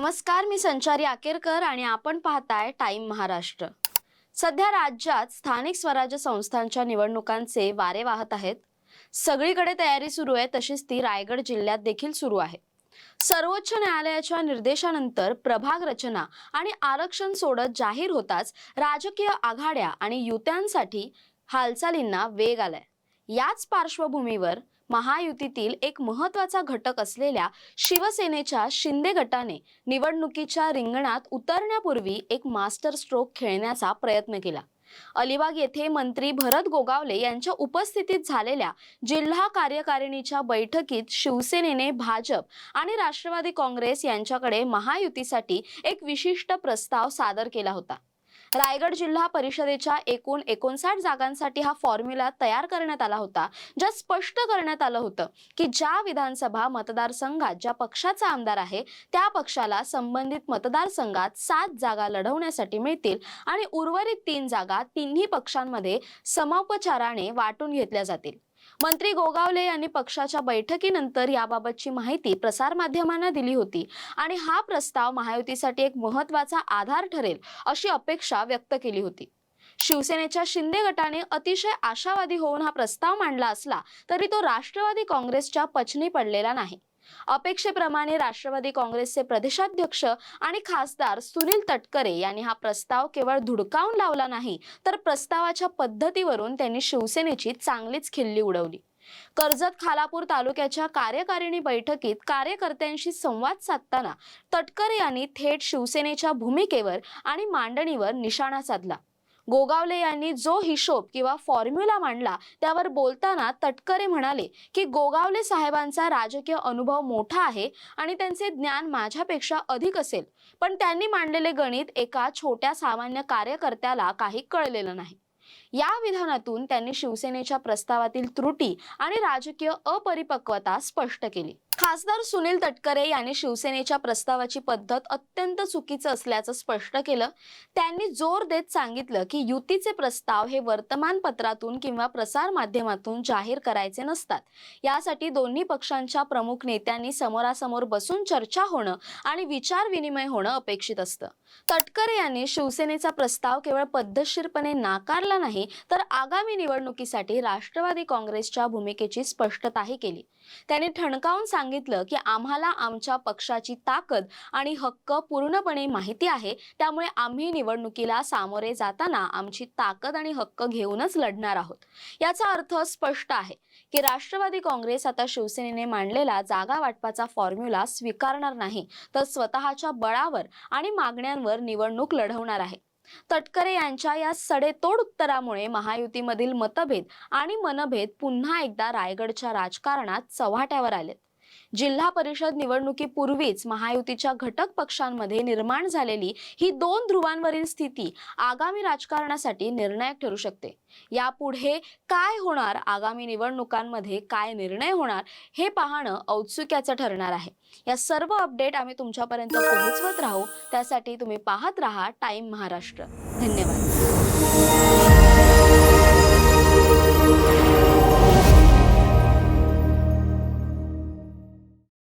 नमस्कार मी संचारी आकेरकर आणि आपण पाहताय टाइम महाराष्ट्र. सध्या राज्यात स्थानिक स्वराज्य संस्थांच्या निवडणुकांचे वारे वाहत आहेत. सगळीकडे तयारी सुरू आहे तशीच ती रायगड जिल्ह्यात देखील सुरू आहे. सर्वोच्च न्यायालयाच्या निर्देशानंतर प्रभाग रचना आणि आरक्षण सोडत जाहीर होताच राजकीय आघाड्या आणि युत्यांसाठी हालचालींना वेग आलाय. याच पार्श्वभूमीवर महायुतीतील एक महत्त्वाचा घटक असलेल्या शिवसेनेच्या शिंदे गटाने निवडणुकीच्या रिंगणात उतरण्यापूर्वी एक मास्टर स्ट्रोक खेळण्याचा प्रयत्न केला. अलिबाग येथे मंत्री भरत गोगावले यांच्या उपस्थितीत झालेल्या जिल्हा कार्यकारिणीच्या बैठकीत शिवसेनेने भाजप आणि राष्ट्रवादी काँग्रेस यांच्याकडे महायुतीसाठी एक विशिष्ट प्रस्ताव सादर केला होता. रायगड जिल्हा परिषदेच्या एकूण एकोणसाठ जागांसाठी हा फॉर्म्युला तयार करण्यात आला होता. ज्यात स्पष्ट करण्यात आलं होतं की ज्या विधानसभा मतदारसंघात ज्या पक्षाचा आमदार आहे त्या पक्षाला संबंधित मतदारसंघात सात जागा लढवण्यासाठी मिळतील आणि उर्वरित तीन जागा तिन्ही पक्षांमध्ये समोपचाराने वाटून घेतल्या जातील. मंत्री गोगावले यांनी पक्षाच्या बैठकीनंतर याबाबतची माहिती प्रसारमाध्यमांना दिली होती. आणि हा प्रस्ताव महायुतीसाठी एक महत्त्वाचा आधार ठरेल अशी अपेक्षा व्यक्त केली होती. शिवसेनेच्या शिंदे गटाने अतिशय आशावादी होऊन हा प्रस्ताव मांडला असला तरी तो राष्ट्रवादी काँग्रेसच्या पचनी पडलेला नाही. अपेक्षेप्रमाणे राष्ट्रवादी काँग्रेसचे प्रदेशाध्यक्ष आणि खासदार सुनील तटकरे यांनी हा प्रस्ताव केवळ धुडकावून लावला नाही तर प्रस्तावाच्या पद्धतीवरून त्यांनी शिवसेनेची चांगलीच खिल्ली उडवली. कर्जत खालापूर तालुक्याच्या कार्यकारिणी बैठकीत कार्यकर्त्यांशी संवाद साधताना तटकरे यांनी थेट शिवसेनेच्या भूमिकेवर आणि मांडणीवर निशाणा साधला. गोगावले यांनी जो हिशोब किंवा फॉर्म्युला मांडला त्यावर बोलताना तटकरे म्हणाले की गोगावले साहेबांचा राजकीय अनुभव मोठा आहे आणि त्यांचे ज्ञान माझ्यापेक्षा अधिक असेल. पण त्यांनी मांडलेले गणित एका छोट्या सामान्य कार्यकर्त्याला काही कळलेलं नाही. या विधानातून त्यांनी शिवसेनेच्या प्रस्तावातील त्रुटी आणि राजकीय अपरिपक्वता स्पष्ट केली. खासदार सुनील तटकरे यांनी शिवसेनेच्या प्रस्तावाची पद्धत अत्यंत चुकीचं असल्याचं स्पष्ट केलं. त्यांनी जोर देत सांगितलं की युतीचे प्रस्ताव हे वर्तमानपत्रातून किंवा प्रसार माध्यमातून जाहीर करायचे नसतात. यासाठी दोन्ही पक्षांच्या प्रमुख नेत्यांनी समोरासमोर बसून चर्चा होणं आणि विचार विनिमय होणं अपेक्षित असतं. तटकरे यांनी शिवसेनेचा प्रस्ताव केवळ पद्धतशीरपणे नाकारला नाही तर आगामी निवडणुकीसाठी राष्ट्रवादी काँग्रेसच्या भूमिकेची स्पष्टताही केली. त्यांनी ठणकावून सांगितलं की आम्हाला आमच्या पक्षाची ताकद आणि हक्क पूर्णपणे माहिती आहे. त्यामुळे आम्ही निवडणुकीला सामोरे जाताना आमची ताकद आणि हक्क घेऊनच लढणार आहोत. याचा अर्थ स्पष्ट आहे की राष्ट्रवादी काँग्रेस आता शिवसेनेने मांडलेला जागा वाटपाचा फॉर्म्युला स्वीकारणार नाही तर स्वतःच्या बळावर आणि मागण्यांवर निवडणूक लढवणार आहे. तटकरे यांच्या या सडेतोड उत्तरामुळे महायुतीमधील मतभेद आणि मनभेद पुन्हा एकदा रायगडच्या राजकारणात चव्हाट्यावर आलेत. जिल्हा परिषद निवडणुकीपूर्वीच महायुतीच्या घटक पक्षांमध्ये निर्माण झालेली ही दोन ध्रुवांवरील स्थिती आगामी राजकारणासाठी निर्णायक ठरू शकते. यापुढे काय होणार आगामी निवडणुकांमध्ये काय निर्णय होणार हे पाहणं औत्सुक्याचं ठरणार आहे. या सर्व अपडेट आम्ही तुमच्यापर्यंत पोहोचवत राहू. त्यासाठी तुम्ही पाहत राहा टाइम महाराष्ट्र. धन्यवाद.